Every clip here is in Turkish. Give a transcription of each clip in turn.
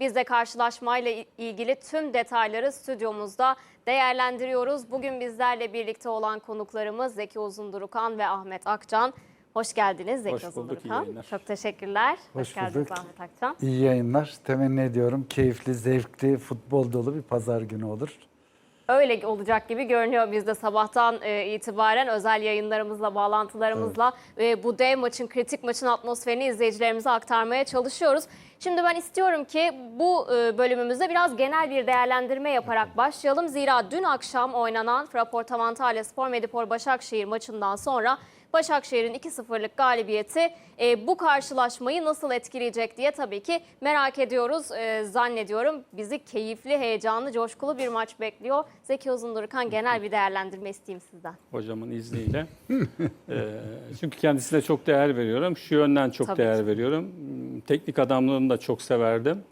Biz de karşılaşmayla il- ilgili tüm detayları stüdyomuzda değerlendiriyoruz. Bugün bizlerle birlikte olan konuklarımız Zeki Uzundurukan ve Ahmet Akcan. Hoş geldiniz Zeki Hoş bulduk, iyi Uzundurukan. yayınlar. Çok teşekkürler. Hoş, Hoş geldiniz bulduk. Ahmet Akcan. İyi yayınlar. Temenni ediyorum. Keyifli, zevkli, futbol dolu bir pazar günü olur. Öyle olacak gibi görünüyor biz de sabahtan e, itibaren özel yayınlarımızla, bağlantılarımızla e, bu dev maçın, kritik maçın atmosferini izleyicilerimize aktarmaya çalışıyoruz. Şimdi ben istiyorum ki bu e, bölümümüzde biraz genel bir değerlendirme yaparak başlayalım. Zira dün akşam oynanan Fraport Antalya Spor Medipol Başakşehir maçından sonra Başakşehir'in 2-0'lık galibiyeti e, bu karşılaşmayı nasıl etkileyecek diye tabii ki merak ediyoruz. E, zannediyorum bizi keyifli, heyecanlı, coşkulu bir maç bekliyor. Zeki Uzundurkan genel bir değerlendirme isteyeyim sizden. hocamın izniyle. Eee, çünkü kendisine çok değer veriyorum. Şu yönden çok Tabii değer ki. veriyorum. Teknik adamlığını da çok severdim.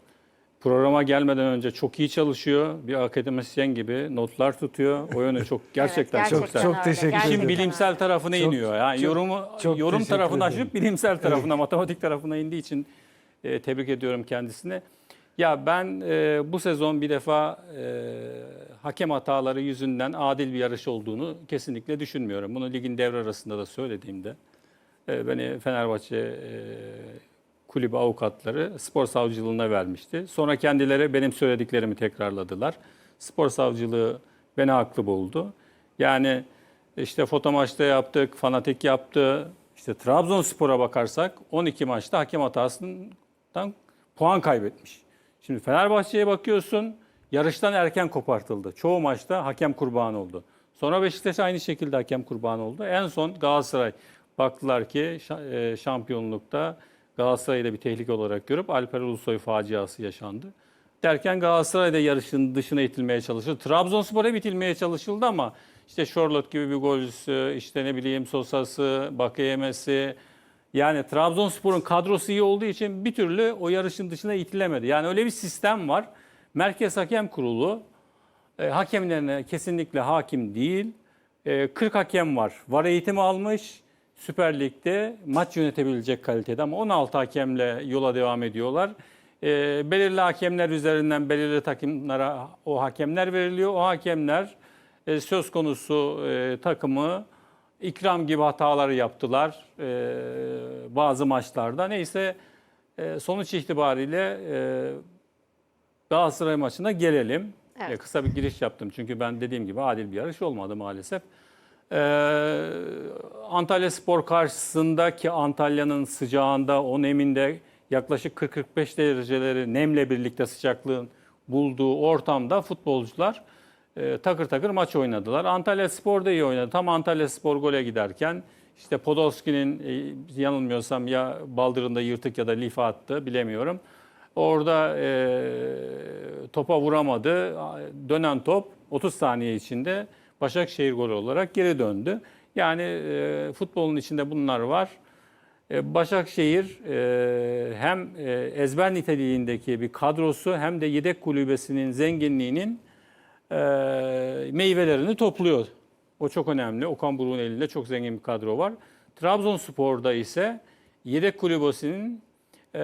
Programa gelmeden önce çok iyi çalışıyor. Bir akademisyen gibi notlar tutuyor. O yönü çok gerçekten, Evet, çok Çok- güzel. çok öyle. teşekkür Gerçekten İşin ederim. bilimsel tarafına Çok- iniyor. Yani çok- yorumu çok yorum ederim. aşıp bilimsel tarafına, matematik tarafına indiği için e, tebrik ediyorum kendisini. Ya ben e, bu sezon bir defa e, hakem hataları yüzünden adil bir yarış olduğunu kesinlikle düşünmüyorum. Bunu ligin devre arasında da söylediğimde e, beni Fenerbahçe e, kulübü avukatları spor savcılığına vermişti. Sonra kendileri benim söylediklerimi tekrarladılar. Spor savcılığı beni haklı buldu. Yani işte foto maçta yaptık, fanatik yaptı. İşte Trabzonspor'a bakarsak 12 maçta hakem hatasından puan kaybetmiş. Şimdi Fenerbahçe'ye bakıyorsun yarıştan erken kopartıldı. Çoğu maçta hakem kurbanı oldu. Sonra Beşiktaş aynı şekilde hakem kurbanı oldu. En son Galatasaray baktılar ki e, şampiyonlukta Galatasaray'ı da bir tehlike olarak görüp Alper Ulusoy faciası yaşandı. Derken Galatasaray da yarışın dışına itilmeye çalışıldı. Trabzonspor'a bitilmeye çalışıldı ama işte Charlotte gibi bir golcüsü, işte ne bileyim Sosa'sı, Bakayemesi, yani Trabzonspor'un kadrosu iyi olduğu için bir türlü o yarışın dışına itilemedi. Yani öyle bir sistem var. Merkez Hakem Kurulu e, hakemlerine kesinlikle hakim değil. E, 40 hakem var. VAR eğitimi almış. Süper Lig'de maç yönetebilecek kalitede ama 16 hakemle yola devam ediyorlar. E, belirli hakemler üzerinden belirli takımlara o hakemler veriliyor. O hakemler e, söz konusu e, takımı ikram gibi hataları yaptılar e, bazı maçlarda. Neyse e, sonuç itibariyle e, Galatasaray maçına gelelim. Evet. E, kısa bir giriş yaptım çünkü ben dediğim gibi adil bir yarış olmadı maalesef. E, Antalya Spor karşısındaki Antalya'nın sıcağında, o neminde yaklaşık 40-45 dereceleri nemle birlikte sıcaklığın bulduğu ortamda futbolcular e, takır takır maç oynadılar. Antalya Spor da iyi oynadı. Tam Antalya Spor gole giderken işte Podolski'nin e, yanılmıyorsam ya baldırında yırtık ya da life attı bilemiyorum. Orada e, topa vuramadı. Dönen top 30 saniye içinde Başakşehir golü olarak geri döndü. Yani e, futbolun içinde bunlar var. E, Başakşehir e, hem e, ezber niteliğindeki bir kadrosu hem de yedek kulübesinin zenginliğinin e, meyvelerini topluyor. O çok önemli. Okan Buruk'un elinde çok zengin bir kadro var. Trabzonspor'da ise yedek kulübesinin e,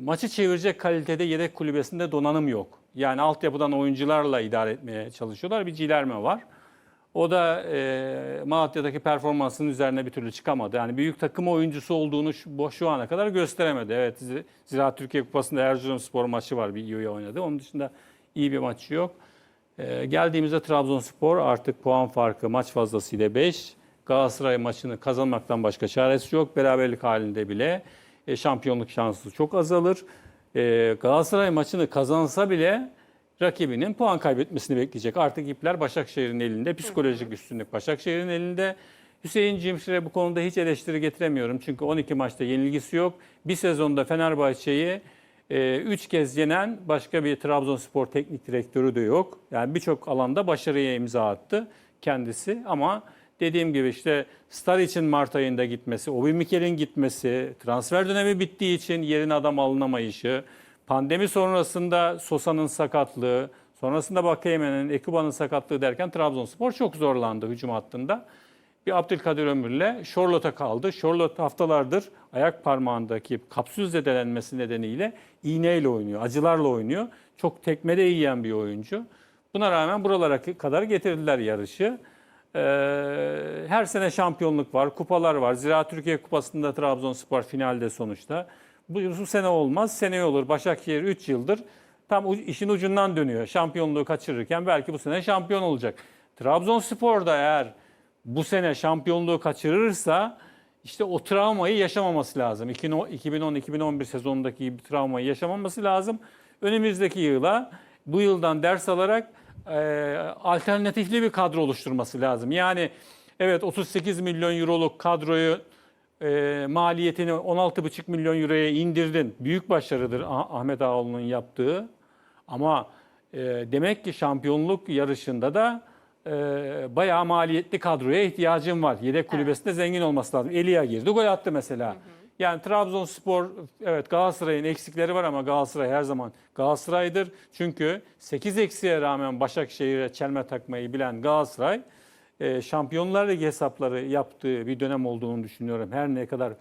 maçı çevirecek kalitede yedek kulübesinde donanım yok. Yani altyapıdan oyuncularla idare etmeye çalışıyorlar. Bir cilerme var. O da e, Malatya'daki performansının üzerine bir türlü çıkamadı. Yani büyük takım oyuncusu olduğunu şu, şu ana kadar gösteremedi. Evet Zi- Ziraat Türkiye Kupası'nda Erzurumspor maçı var bir iyi oynadı. Onun dışında iyi bir maçı yok. E, geldiğimizde Trabzonspor artık puan farkı maç fazlasıyla 5. Galatasaray maçını kazanmaktan başka çaresi yok. Beraberlik halinde bile e, şampiyonluk şansı çok azalır. E, Galatasaray maçını kazansa bile rakibinin puan kaybetmesini bekleyecek. Artık ipler Başakşehir'in elinde. Psikolojik üstünlük Başakşehir'in elinde. Hüseyin Cimşir'e bu konuda hiç eleştiri getiremiyorum. Çünkü 12 maçta yenilgisi yok. Bir sezonda Fenerbahçe'yi 3 kez yenen başka bir Trabzonspor teknik direktörü de yok. Yani birçok alanda başarıya imza attı kendisi ama dediğim gibi işte Star için Mart ayında gitmesi, Obi Mikel'in gitmesi, transfer dönemi bittiği için yerine adam alınamayışı, pandemi sonrasında Sosa'nın sakatlığı, sonrasında Bakayemen'in, Ekuba'nın sakatlığı derken Trabzonspor çok zorlandı hücum hattında. Bir Abdülkadir Ömür'le Charlotte'a kaldı. Charlotte haftalardır ayak parmağındaki kapsül zedelenmesi nedeniyle iğneyle oynuyor, acılarla oynuyor. Çok tekmede yiyen bir oyuncu. Buna rağmen buralara kadar getirdiler yarışı. Ee, her sene şampiyonluk var, kupalar var. Zira Türkiye Kupası'nda Trabzonspor finalde sonuçta. Bu, bu sene olmaz, seneye olur. Başakşehir 3 yıldır tam işin ucundan dönüyor. Şampiyonluğu kaçırırken belki bu sene şampiyon olacak. Trabzonspor da eğer bu sene şampiyonluğu kaçırırsa işte o travmayı yaşamaması lazım. 2010-2011 sezonundaki gibi travmayı yaşamaması lazım. Önümüzdeki yıla bu yıldan ders alarak e, alternatifli bir kadro oluşturması lazım. Yani evet 38 milyon euroluk kadroyu e, maliyetini 16,5 milyon euroya indirdin. Büyük başarıdır Ah- Ahmet Ağaoğlu'nun yaptığı. Ama e, demek ki şampiyonluk yarışında da e, bayağı maliyetli kadroya ihtiyacın var. Yedek kulübesinde zengin olması lazım. Elia girdi, gol attı mesela. Yani Trabzonspor, evet Galatasaray'ın eksikleri var ama Galatasaray her zaman Galatasaray'dır. Çünkü 8 eksiğe rağmen Başakşehir'e çelme takmayı bilen Galatasaray, e, Şampiyonlar Ligi hesapları yaptığı bir dönem olduğunu düşünüyorum. Her ne kadar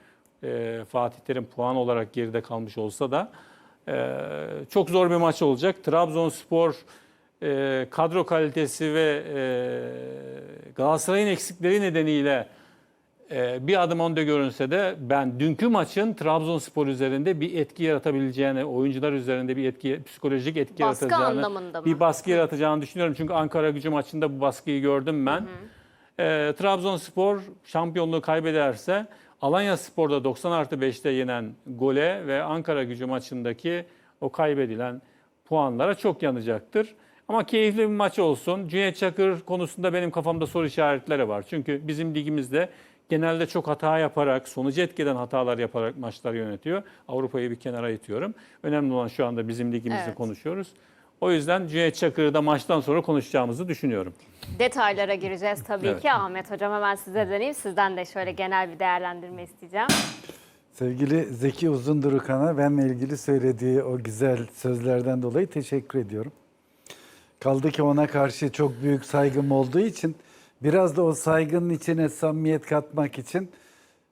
e, Fatih Terim puan olarak geride kalmış olsa da e, çok zor bir maç olacak. Trabzonspor e, kadro kalitesi ve e, Galatasaray'ın eksikleri nedeniyle e, bir adım önde görünse de ben dünkü maçın Trabzonspor üzerinde bir etki yaratabileceğini, oyuncular üzerinde bir etki, psikolojik etki Baskı yaratacağını, bir baskı yaratacağını düşünüyorum. Çünkü Ankara gücü maçında bu baskıyı gördüm ben. E, Trabzonspor şampiyonluğu kaybederse Alanya Spor'da 90 artı 5'te yenen gole ve Ankara gücü maçındaki o kaybedilen puanlara çok yanacaktır. Ama keyifli bir maç olsun. Cüneyt Çakır konusunda benim kafamda soru işaretleri var. Çünkü bizim ligimizde genelde çok hata yaparak, sonucu etkeden hatalar yaparak maçlar yönetiyor. Avrupa'yı bir kenara itiyorum. Önemli olan şu anda bizim ligimizde Evet. konuşuyoruz. O yüzden Cüneyt Çakır'ı da maçtan sonra konuşacağımızı düşünüyorum. Detaylara gireceğiz tabii Evet. ki. Ahmet Hocam hemen size döneyim. Sizden de şöyle genel bir değerlendirme isteyeceğim. Sevgili Zeki Uzundurukan'a benle ilgili söylediği o güzel sözlerden dolayı teşekkür ediyorum. Kaldı ki ona karşı çok büyük saygım olduğu için biraz da o saygının içine samimiyet katmak için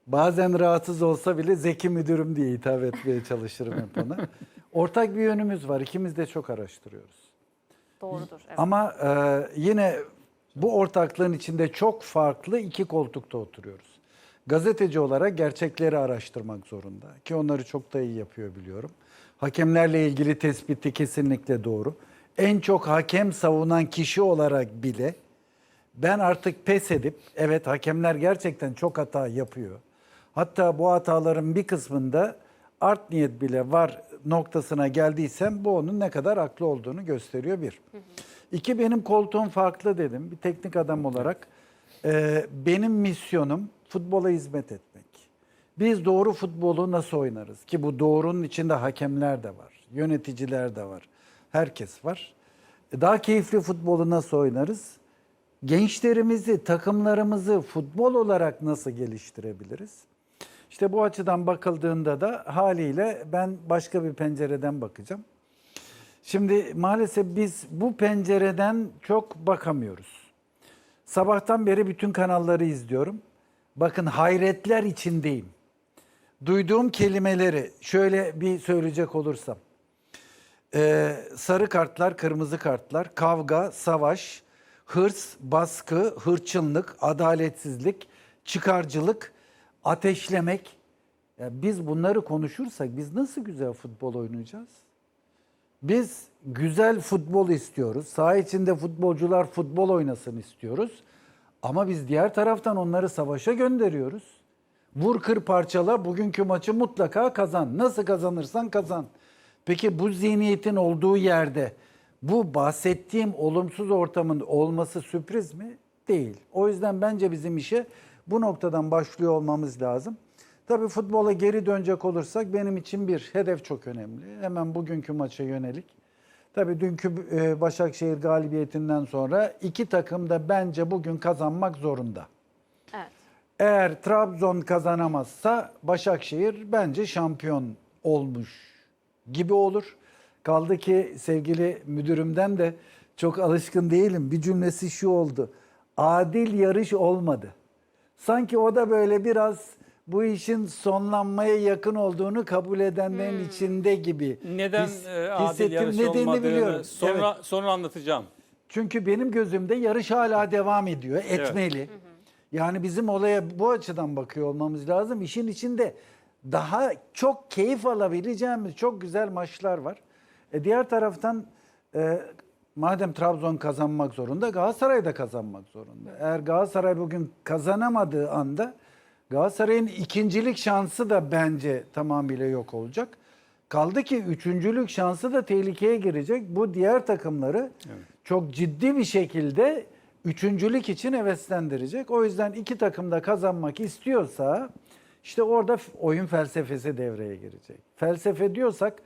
bazen rahatsız olsa bile Zeki müdürüm diye hitap etmeye çalışırım hep ona. Ortak bir yönümüz var. İkimiz de çok araştırıyoruz. Doğrudur. Evet. Ama e, yine bu ortaklığın içinde çok farklı iki koltukta oturuyoruz. Gazeteci olarak gerçekleri araştırmak zorunda ki onları çok da iyi yapıyor biliyorum. Hakemlerle ilgili tespiti kesinlikle doğru. En çok hakem savunan kişi olarak bile ben artık pes edip evet hakemler gerçekten çok hata yapıyor. Hatta bu hataların bir kısmında art niyet bile var noktasına geldiysem bu onun ne kadar haklı olduğunu gösteriyor bir. İki benim koltuğum farklı dedim. Bir teknik adam olarak e, benim misyonum futbola hizmet etmek. Biz doğru futbolu nasıl oynarız? Ki bu doğrunun içinde hakemler de var, yöneticiler de var, herkes var. E, Daha keyifli futbolu nasıl oynarız? Gençlerimizi, takımlarımızı futbol olarak nasıl geliştirebiliriz? İşte bu açıdan bakıldığında da haliyle ben başka bir pencereden bakacağım. Şimdi maalesef biz bu pencereden çok bakamıyoruz. Sabahtan beri bütün kanalları izliyorum. Bakın hayretler içindeyim. Duyduğum kelimeleri şöyle bir söyleyecek olursam. Ee, sarı kartlar, kırmızı kartlar, kavga, savaş, hırs, baskı, hırçınlık, adaletsizlik, çıkarcılık, ateşlemek. Ya biz bunları konuşursak biz nasıl güzel futbol oynayacağız? Biz güzel futbol istiyoruz. Saha içinde futbolcular futbol oynasın istiyoruz. Ama biz diğer taraftan onları savaşa gönderiyoruz. Vur kır parçala bugünkü maçı mutlaka kazan. Nasıl kazanırsan kazan. Peki bu zihniyetin olduğu yerde bu bahsettiğim olumsuz ortamın olması sürpriz mi? Değil. O yüzden bence bizim işe bu noktadan başlıyor olmamız lazım. Tabii futbola geri dönecek olursak benim için bir hedef çok önemli. Hemen bugünkü maça yönelik. Tabii dünkü e, Başakşehir galibiyetinden sonra iki takım da bence bugün kazanmak zorunda. Evet. Eğer Trabzon kazanamazsa Başakşehir bence şampiyon olmuş gibi olur. Kaldı ki sevgili müdürümden de çok alışkın değilim. Bir cümlesi şu oldu. Adil yarış olmadı. Sanki o da böyle biraz bu işin sonlanmaya yakın olduğunu kabul edenlerin içinde gibi. Neden his- e, adil yarış olmadığını biliyorum. sonra Evet. sonra anlatacağım. Çünkü benim gözümde yarış hala devam ediyor, etmeli. Yani bizim olaya bu açıdan bakıyor olmamız lazım. İşin içinde daha çok keyif alabileceğimiz çok güzel maçlar var. E diğer taraftan e, madem Trabzon kazanmak zorunda Galatasaray da kazanmak zorunda. Eğer Galatasaray bugün kazanamadığı anda Galatasaray'ın ikincilik şansı da bence tamamıyla yok olacak. Kaldı ki üçüncülük şansı da tehlikeye girecek. Bu diğer takımları çok ciddi bir şekilde üçüncülük için heveslendirecek. O yüzden iki takım da kazanmak istiyorsa işte orada oyun felsefesi devreye girecek. Felsefe diyorsak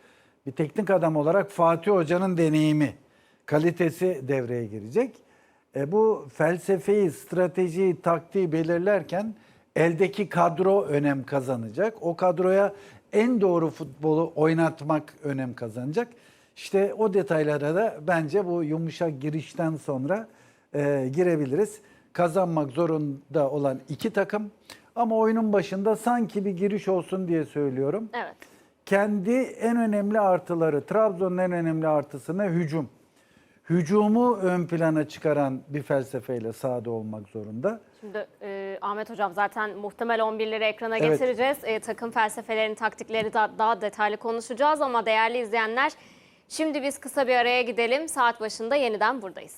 bir teknik adam olarak Fatih Hoca'nın deneyimi, kalitesi devreye girecek. E bu felsefeyi, stratejiyi, taktiği belirlerken eldeki kadro önem kazanacak. O kadroya en doğru futbolu oynatmak önem kazanacak. İşte o detaylara da bence bu yumuşak girişten sonra e, girebiliriz. Kazanmak zorunda olan iki takım ama oyunun başında sanki bir giriş olsun diye söylüyorum. Evet. Kendi en önemli artıları, Trabzon'un en önemli artısına hücum. Hücumu ön plana çıkaran bir felsefeyle sahada olmak zorunda. Şimdi e, Ahmet Hocam zaten muhtemel 11'leri ekrana Evet. getireceğiz. E, takım felsefelerini, taktikleri da, daha detaylı konuşacağız ama değerli izleyenler şimdi biz kısa bir araya gidelim. Saat başında yeniden buradayız.